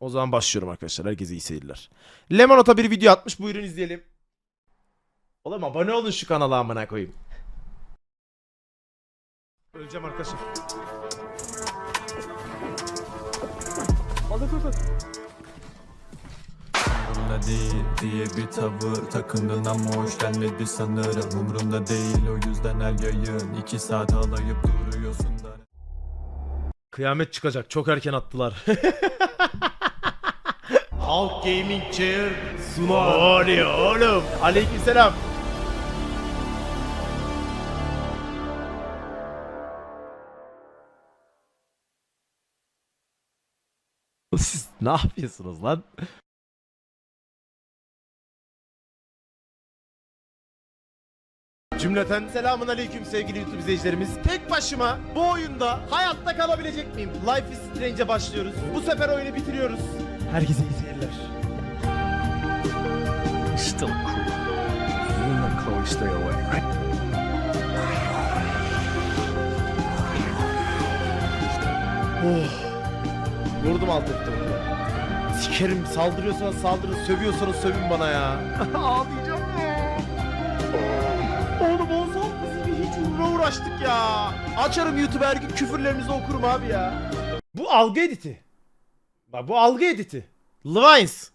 O zaman başlıyorum arkadaşlar. Herkese iyi seyirler. Lemonota bir video atmış. Buyurun izleyelim. Oğlum abone olun şu kanala amına koyayım. Öleceğim arkadaşlar. Umrumda değil diye bir tavır takındın ama hoş gelmedi sanırım Umrumda değil o yüzden her yayın iki saat alayıp duruyorsun da Kıyamet çıkacak. Çok erken attılar. Halk Gaming Chair sunar. O ne oğlum? Aleykümselam. Siz ne yapıyorsunuz lan? Cümleten selamun aleyküm sevgili YouTube izleyicilerimiz. Tek başıma bu oyunda hayatta kalabilecek miyim? Life is Strange'e başlıyoruz. Bu sefer oyunu bitiriyoruz. Herkese iyi seyirler. Still cool. You and Chloe stay away. Oh. Vurdum alt ettim. Sikerim saldırıyorsanız saldırın, sövüyorsanız sövün bana ya. Ağlayacağım ya. Oğlum olsam biz hiç uğruna uğraştık ya. Açarım YouTube her gün küfürlerinizi okurum abi ya. Bu algı editi. Bak bu algı editi. Levines.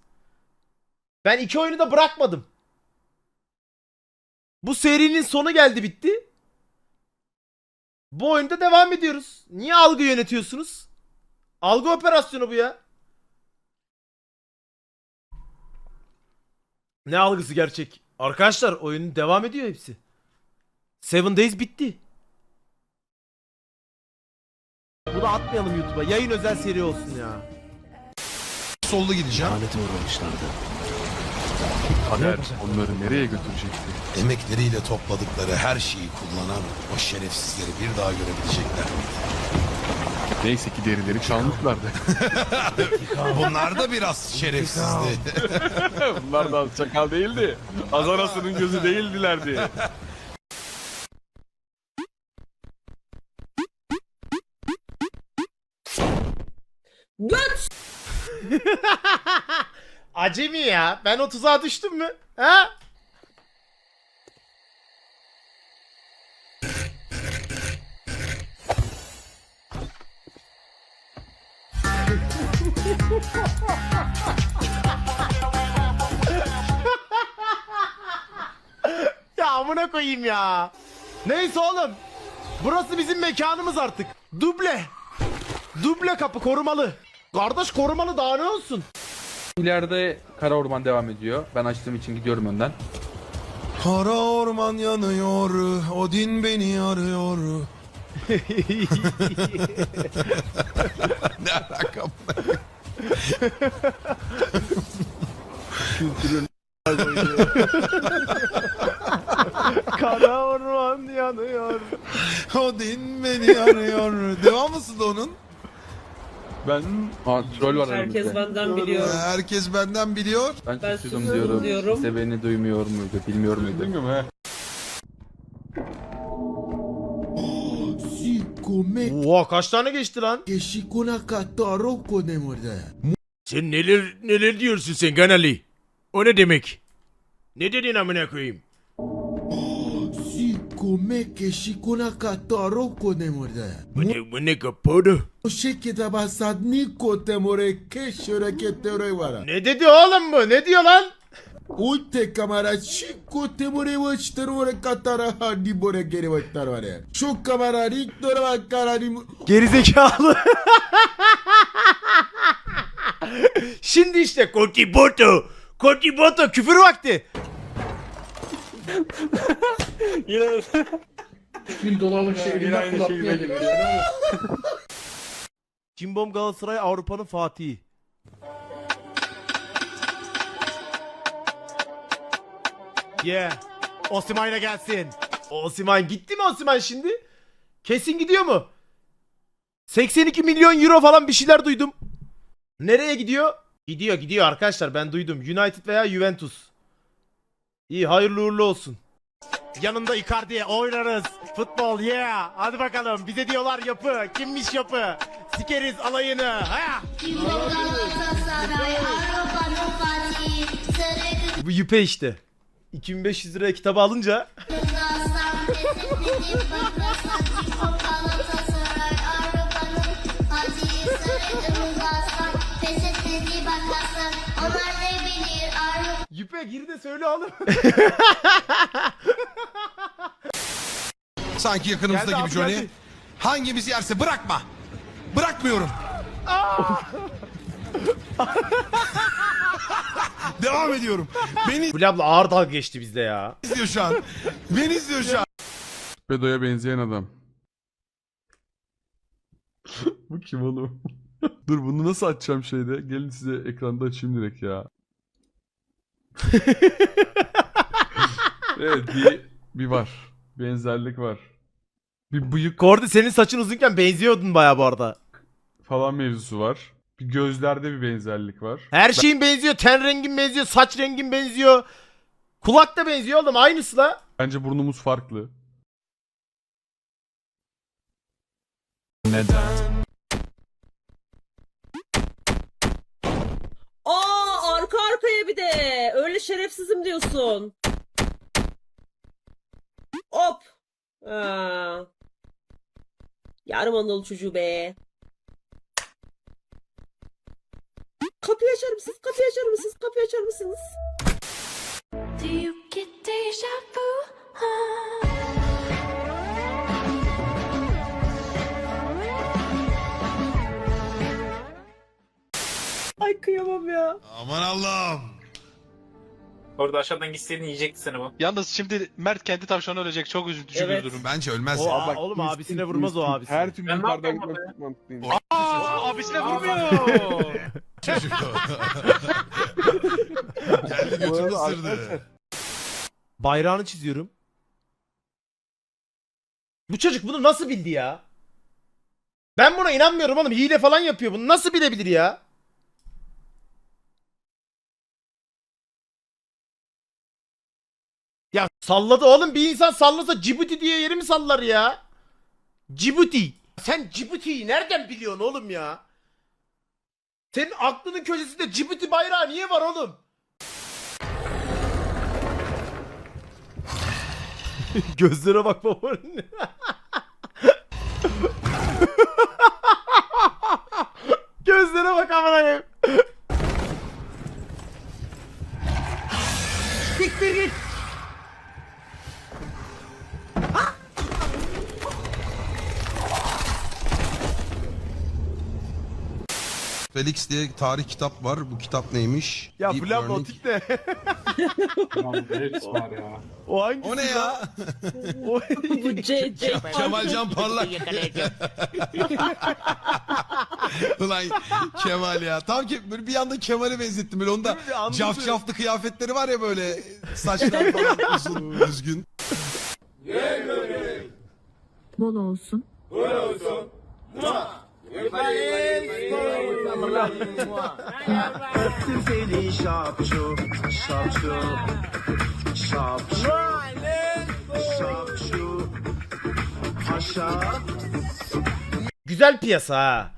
Ben iki oyunu da bırakmadım. Bu serinin sonu geldi bitti. Bu oyunda devam ediyoruz. Niye algı yönetiyorsunuz? Algı operasyonu bu ya. Ne algısı gerçek? Arkadaşlar oyun devam ediyor hepsi. Seven Days bitti. Bu da atmayalım YouTube'a. Yayın özel seri olsun ya. Sollu gideceğim. Lanete uğramışlardı. Kader onları nereye götürecekti? Emekleriyle topladıkları her şeyi kullanan o şerefsizleri bir daha görebilecekler. Neyse ki derileri çalmışlardı. Bunlar da biraz şerefsizdi. Bunlar da çakal değildi. Azanasının gözü değildilerdi. Acemi ya. Ben o tuzağa düştüm mü? Ha? ya amına koyayım ya. Neyse oğlum. Burası bizim mekanımız artık. Duble. Duble kapı korumalı. Kardeş korumalı daha ne olsun? İleride kara orman devam ediyor. Ben açtığım için gidiyorum önden. Kara orman yanıyor, Odin beni arıyor. ne alaka bu? Kara orman yanıyor. Odin beni arıyor. Devam mısın onun? Ben... Aa troll var Herkes aramızda. benden biliyor. Herkes benden biliyor. Ben, Ben susuyorum diyorum. diyorum. Kimse beni duymuyor muydu? Bilmiyor muydu? Bilmiyorum he. Oha kaç tane geçti lan? Sen neler neler diyorsun sen Ganali? O ne demek? Ne dedin amına koyayım? Si conaka taroko nemurde. Bu ne bu ne kapadı? Shake da basad niko temore ke şöre ke tere vara. Ne dedi oğlum bu? Ne diyor lan? Uite kamera chico temore vach terore katara hadi bore geri vaktar var ya. Şu kamera rik dora bakara ni Gerizekalı. Şimdi işte Kotiboto. Kotiboto küfür vakti. Cimbom Galatasaray Avrupa'nın Fatihi. Yeah. Osimhen'e gelsin. Osimhen gitti mi Osimhen şimdi? Kesin gidiyor mu? 82 milyon euro falan bir şeyler duydum. Nereye gidiyor? Gidiyor gidiyor arkadaşlar ben duydum. United veya Juventus. İyi hayırlı uğurlu olsun. Yanında Icardi oynarız. Futbol yeah. Hadi bakalım. Bize diyorlar yapı. Kimmiş yapı? sikeriz alayını. Ha? Bu yüpe işte. 2500 liraya kitabı alınca Yüpe gir de söyle oğlum. Sanki yakınımızda Geldi gibi abi, Johnny. geldi. Hangimiz yerse bırakma. Bırakmıyorum. Devam ediyorum. Beni Fulya abla ağır dalga geçti bizde ya. izliyor şu an. Beni izliyor şu an. Bedo'ya benzeyen adam. Bu kim oğlum? Dur bunu nasıl açacağım şeyde? Gelin size ekranda açayım direkt ya. evet bir, bir var. Benzerlik var. Bir bıyık Kordi senin saçın uzunken benziyordun baya bu arada. falan mevzusu var. Bir gözlerde bir benzerlik var. Her şeyin benziyor. Ten rengin benziyor. Saç rengin benziyor. Kulak da benziyor oğlum. Aynısı la. Bence burnumuz farklı. Neden? Bir de. Öyle şerefsizim diyorsun. Hop. Ha. Yarım Anadolu çocuğu be. Kapıyı açar mısınız? Kapıyı açar mısınız? Kapıyı açar mısınız? Do you get deja vu? Ay kıyamam ya. Aman Allah'ım. Orada aşağıdan gitseydin yiyecekti seni bu. Yalnız şimdi Mert kendi tavşanı ölecek. Çok üzüntü Evet. bir durum. Bence ölmez O, ya. aa, oğlum abisine vurmaz o abisi. Her türlü Ben ne yukarıdan yapayım gitmek abi? çok mantıklıyım. Aa, abisine vurmuyor. Çocuk o. Geldi götünü ısırdı. Bayrağını çiziyorum. Bu çocuk bunu nasıl bildi ya? Ben buna inanmıyorum oğlum. Hile falan yapıyor. Bunu nasıl bilebilir ya? Ya salladı oğlum. Bir insan sallasa Cibuti diye yeri mi sallar ya? Cibuti. Sen Cibuti'yi nereden biliyorsun oğlum ya? Senin aklının köşesinde Cibuti bayrağı niye var oğlum? Gözlere bak baba. Gözlere bak amına Felix diye tarih kitap var. Bu kitap neymiş? Ya Deep o Learning. var ya. O hangisi O ne ya? O... Bu C, C. Kemal Can Parlak. Ulan Kemal ya. Tam ki böyle bir anda Kemal'e benzettim. Böyle onda Değil mi? Anladım. cafcaflı kıyafetleri var ya böyle saçlar falan uzun düzgün. Bol olsun. Güzel piyasa ha.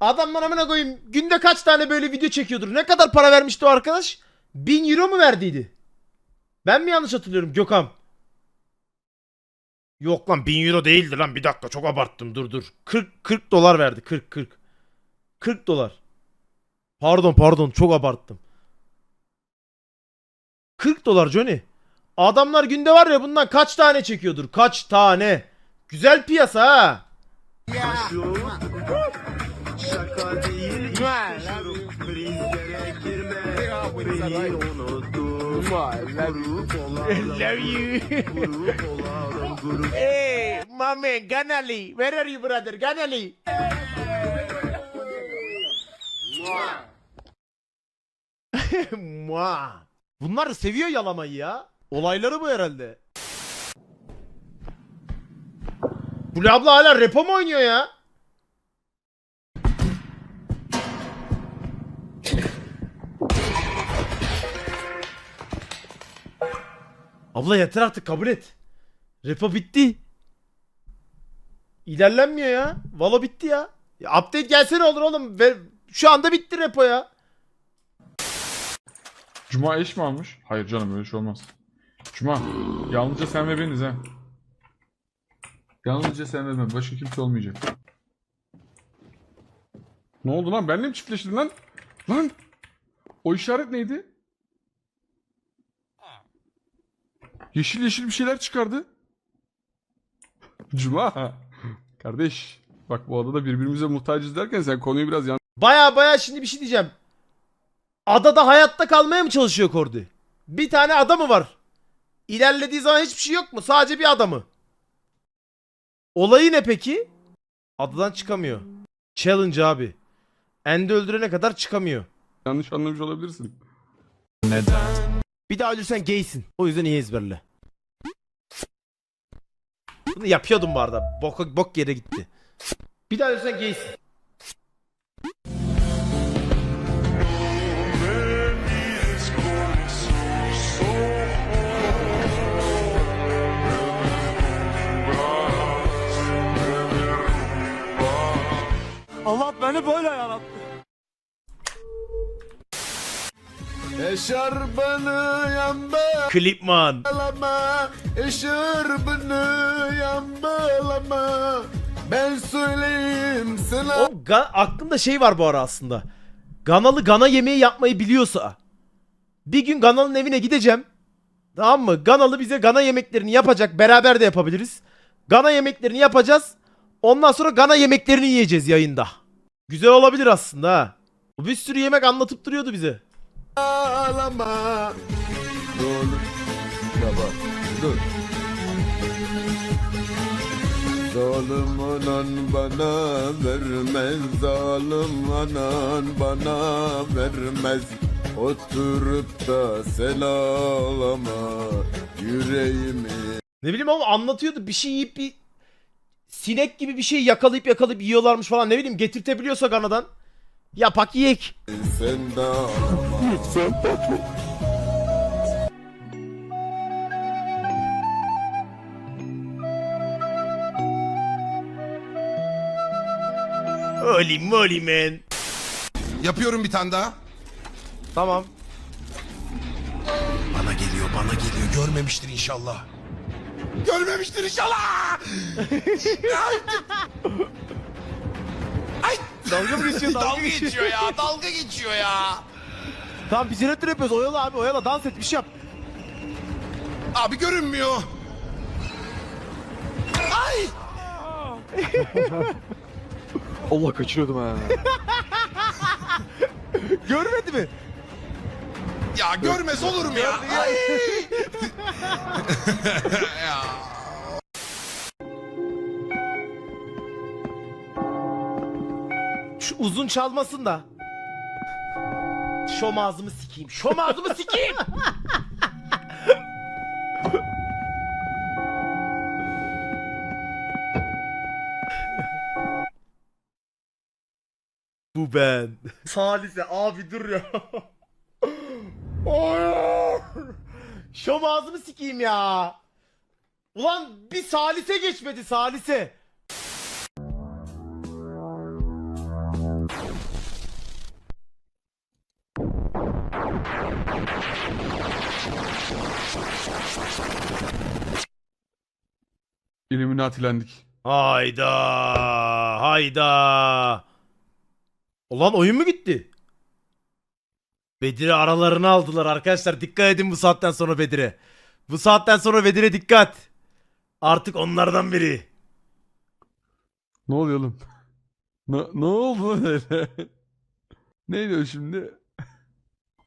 Adamlar amına koyayım günde kaç tane böyle video çekiyordur? Ne kadar para vermişti o arkadaş? 1000 euro mu verdiydi? Ben mi yanlış hatırlıyorum Gökhan? Yok lan 1000 euro değildi lan bir dakika çok abarttım dur dur. 40 40 dolar verdi 40 40. 40 dolar. Pardon pardon çok abarttım. 40 dolar Johnny. Adamlar günde var ya bundan kaç tane çekiyordur? Kaç tane? Güzel piyasa ha. You. hey, man, Ganali. Where are you, brother? Ganali. Mua. Bunlar seviyor yalamayı ya. Olayları bu herhalde. Bu abla hala repo mu oynuyor ya? Abla yeter artık kabul et. Repo bitti. İlerlenmiyor ya. Valo bitti ya. Ya update gelse ne olur oğlum? Ve şu anda bitti repo ya. Cuma eş mi almış? Hayır canım öyle şey olmaz. Cuma yalnızca sen ve beniz ha. Yalnızca sen ve ben. Başka kimse olmayacak. Ne oldu lan? Benle mi çiftleştin lan? Lan! O işaret neydi? Yeşil yeşil bir şeyler çıkardı. Cuma. Kardeş. Bak bu adada birbirimize muhtacız derken sen konuyu biraz yan... Baya baya şimdi bir şey diyeceğim. Adada hayatta kalmaya mı çalışıyor Kordi? Bir tane ada mı var? İlerlediği zaman hiçbir şey yok mu? Sadece bir ada mı? Olayı ne peki? Adadan çıkamıyor. Challenge abi. Endi öldürene kadar çıkamıyor. yanlış anlamış olabilirsin. Neden? Bir daha ölürsen gaysin. O yüzden iyi ezberle. Bunu yapıyordum bu arada. Bok, bok yere gitti. Bir daha ölürsen gaysin. Allah beni böyle yarattı. Eşarbını yamba Klipman. Eşarbını yambelama. Ben söyleyeyim sana. O ga- aklımda şey var bu ara aslında. Ganalı Gana yemeği yapmayı biliyorsa bir gün Ganalı'nın evine gideceğim. Tamam mı? Ganalı bize Gana yemeklerini yapacak. Beraber de yapabiliriz. Gana yemeklerini yapacağız. Ondan sonra Gana yemeklerini yiyeceğiz yayında. Güzel olabilir aslında ha. Bu bir sürü yemek anlatıp duruyordu bize. Ağlama. Dur. Baba dur. Zalim anan bana vermez Zalim anan bana vermez Oturup da selalama Yüreğimi Ne bileyim oğlum anlatıyordu. Bir şey yiyip bir sinek gibi bir şey yakalayıp yakalayıp yiyorlarmış falan. Ne bileyim getirtebiliyorsa Gana'dan. Yapak yiyek. sen de ağlama Holy moly man. Yapıyorum bir tane daha. Tamam. Bana geliyor, bana geliyor. Görmemiştir inşallah. Görmemiştir inşallah. Dalga mı geçiyor? dalga geçiyor ya, dalga geçiyor ya. Tamam biz yönetim yapıyoruz. Oyala abi oyala dans et bir şey yap. Abi görünmüyor. Ay. Allah kaçırıyordum ha. Görmedi mi? Ya görmez olur mu ya? Ay. ya. Uzun çalmasın da. Şom ağzımı sikeyim. Şom ağzımı sikeyim. Bu ben. Salise abi dur ya. Şom ağzımı sikeyim ya. Ulan bir salise geçmedi salise. İlluminatilendik. Hayda. Hayda. Ulan oyun mu gitti? Bedir'i aralarına aldılar arkadaşlar. Dikkat edin bu saatten sonra Bedir'e. Bu saatten sonra Bedir'e dikkat. Artık onlardan biri. Ne oluyor oğlum? Ne, ne oldu öyle? ne diyor şimdi?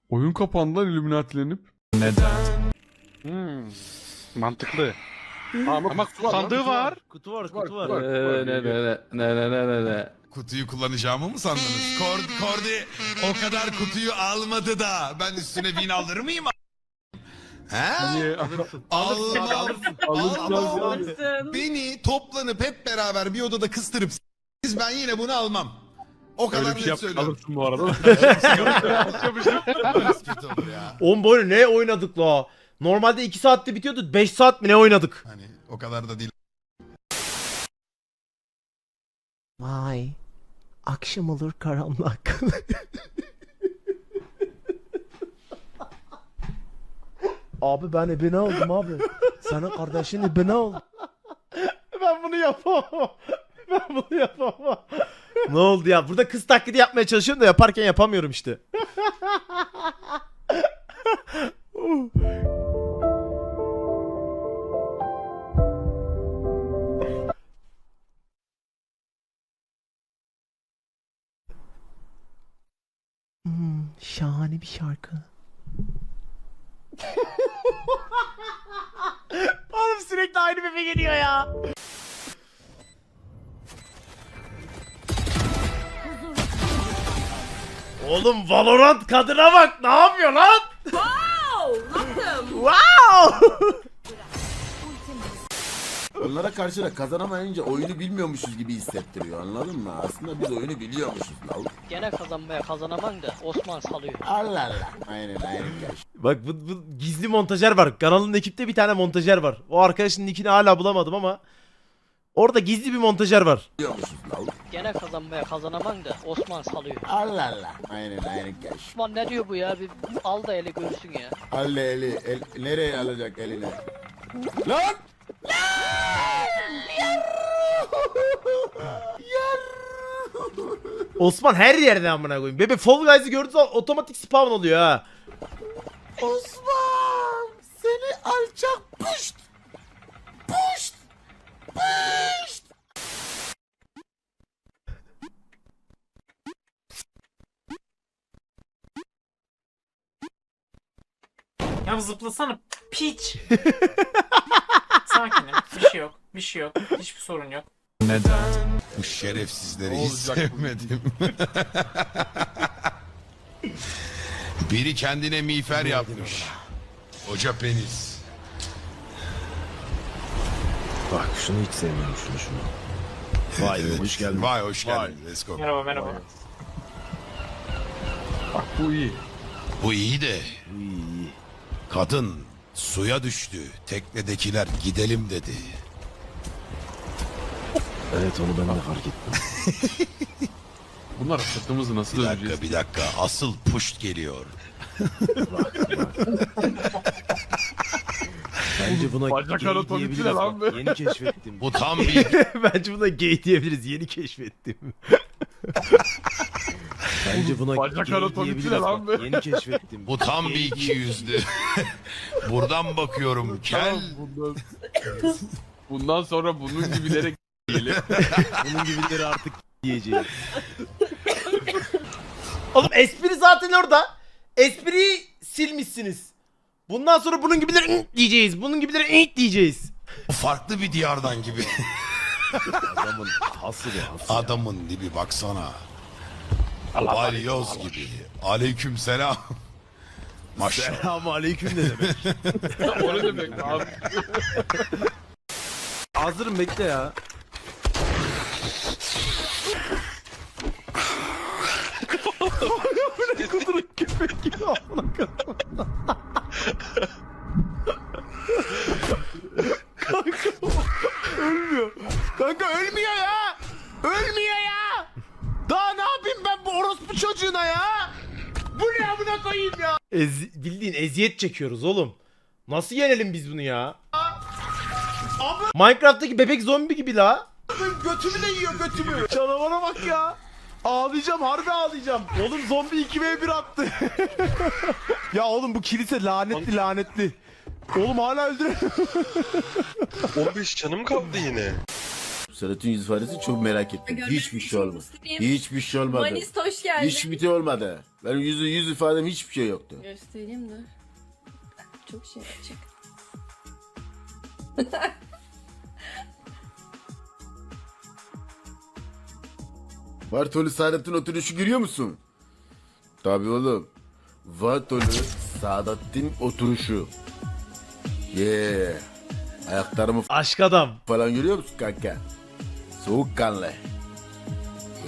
Oyun kapandı lan Illuminatilenip. Neden? Hmm, mantıklı. Ama sandığı var. Kutu var, kutu kutu var. Ee, ne ne ne ne ne ne ne. Kutuyu kullanacağımı mı sandınız? Kordi, Kordi o kadar kutuyu almadı da ben üstüne bin alır mıyım? He? Niye? Almam. Alırsın Almam. abi. Beni toplanıp hep beraber bir odada kıstırıp siz ben yine bunu almam. O kadar Öyle bir şey net yap söylüyorum. alırsın bu arada. Olur ya. Oğlum böyle ne oynadık la? Normalde 2 saatte bitiyordu. 5 saat mi ne oynadık? Hani o kadar da değil. Vay. Akşam olur karanlık. abi ben ebene oldum abi. Senin kardeşin ebene oldu. ben bunu yapamam. Ben bunu yapamam. ne oldu ya? Burada kız taklidi yapmaya çalışıyorum da yaparken yapamıyorum işte. şahane bir şarkı. Oğlum sürekli aynı bebe geliyor ya. Oğlum Valorant kadına bak ne yapıyor lan? Wow! Onlara karşı da kazanamayınca oyunu bilmiyormuşuz gibi hissettiriyor anladın mı? Aslında biz oyunu biliyormuşuz lan. Gene kazanmaya kazanamam da Osman salıyor. Allah Allah. Aynen aynen. Bak bu, bu gizli montajer var. Kanalın ekipte bir tane montajer var. O arkadaşın nickini hala bulamadım ama orada gizli bir montajer var. Biliyormuşuz lan. Gene kazanmaya kazanamam da Osman salıyor. Allah Allah. Aynen aynen. Osman ne diyor bu ya? Bir al da eli görsün ya. Alle eli. El, nereye alacak eline? Lan! Osman her yerde amına koyayım. Bebe Fall Guys'ı gördüğü zaman otomatik spawn oluyor ha. Osman! Seni alçak puşt! Puşt! Puşt! Ya zıplasana piç. Bir şey yok. Bir yok. Hiçbir sorun yok. Neden? Bu şerefsizleri hiç Olacak bu. sevmedim. Biri kendine miğfer yapmış. Hoca penis. Bak şunu hiç sevmiyorum şunu şunu. Vay be, hoş geldin. Vay hoş geldin. Let's go. Merhaba merhaba. Bak bu iyi. Bu iyi de. Kadın suya düştü. Teknedekiler gidelim dedi. Evet onu ben de fark ettim. Bunlar sırtımızı nasıl Bir döneceğiz? dakika bir dakika. Asıl puşt geliyor. Bence buna Bacak gay anatomisi diyebiliriz lan bak. be? Yeni keşfettim. Bu tam bir Bence buna gay diyebiliriz. Yeni keşfettim. Bence buna Bacak gay anatomisi diyebiliriz lan bak. be? Yeni keşfettim. bu tam bir iki yüzlü. Buradan bakıyorum. Kel. Tamam, bundan, bundan sonra bunun gibileri Bunun gibileri artık diyeceğiz. Oğlum espri zaten orada. Espriyi silmişsiniz. Bundan sonra bunun gibileri "ınt" diyeceğiz. Bunun gibileri "ınt" diyeceğiz. Farklı bir diyardan gibi. Adamın hası bu hası. Adamın dibi baksana. Balyoz gibi. Aleyküm selam. Maşallah. Selamun aleyküm ne demek? o ne demek abi? Hazırım bekle ya. Kudurun köpek gibi amına koyayım. Kanka ölmüyor. Kanka ölmüyor ya. Ölmüyor ya. Daha ne yapayım ben bu orospu çocuğuna ya? Bu ne amına koyayım ya? Ez, bildiğin eziyet çekiyoruz oğlum. Nasıl yenelim biz bunu ya? Minecraft'taki bebek zombi gibi la. Götümü de yiyor götümü. Canavara bak ya. Ağlayacağım harbi ağlayacağım. Oğlum zombi 2v1 attı. ya oğlum bu kilise lanetli lanetli. Oğlum hala öldüremiyor. 15 canım kaldı yine. Serhat'ın yüz ifadesi çok merak ettim. Hiçbir şey olmadı. Hiçbir şey olmadı. hoş geldin. Hiçbir şey olmadı. Benim yüzü yüz ifadem hiçbir şey yoktu. Göstereyim de. Çok şey açık. Vartolu Saadet'in oturuşu görüyor musun? Tabii oğlum. Vartolu Saadet'in oturuşu. Yeah. Ayaklarımı Aşk adam. falan görüyor musun kanka? Soğukkanlı.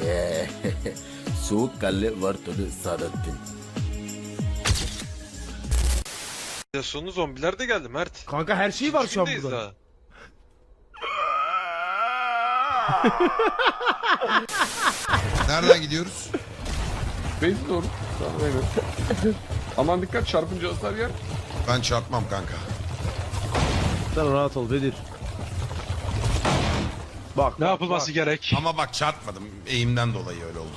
Yeah. Soğukkanlı Vartolu Saadettin. Ya sonu zombiler de geldi Mert. Kanka her şey var şu an Şimdiyiz burada. daha. Nereden gidiyoruz? Beyzi doğru. Tamam aynen. Aman dikkat çarpınca hasar yer. Ben çarpmam kanka. Sen rahat ol Bedir. Bak. Ne yapılması gerek? Ama bak çarpmadım. Eğimden dolayı öyle oldu.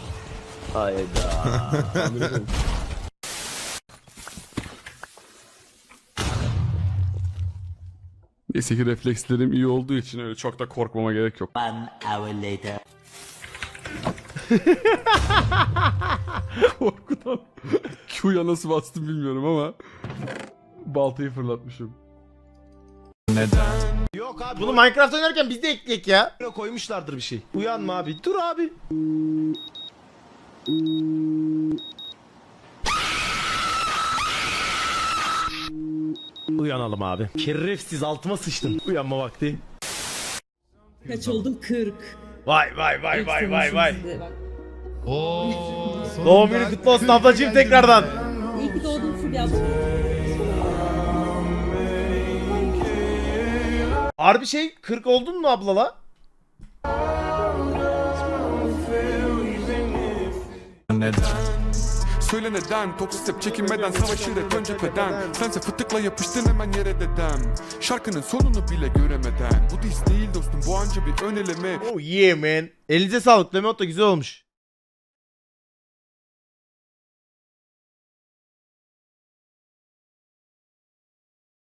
Hayda. Neyse ki reflekslerim iyi olduğu için öyle çok da korkmama gerek yok. Korkudan Q'ya nasıl bastım bilmiyorum ama baltayı fırlatmışım. Neden? Yok abi. Bunu Minecraft oynarken biz de ekleyek ya. Böyle koymuşlardır bir şey. Uyanma abi. Dur abi. Uyanalım abi. Kerrefsiz altıma sıçtın. Uyanma vakti. Kaç oldum? 40. Vay vay vay vay vay vay. Oo. Doğum günü kutlu olsun ablacığım tekrardan. İyi ki doğdun Fulya abla. Harbi şey 40 oldun mu ablala? Neden? Söyle neden Toksik step çekinmeden savaşır hep ön cepheden Sense fıtıkla yapıştın hemen yere dedem Şarkının sonunu bile göremeden Bu diss değil dostum bu anca bir ön eleme Oh yeah man. Elinize sağlık. Lemot da güzel olmuş.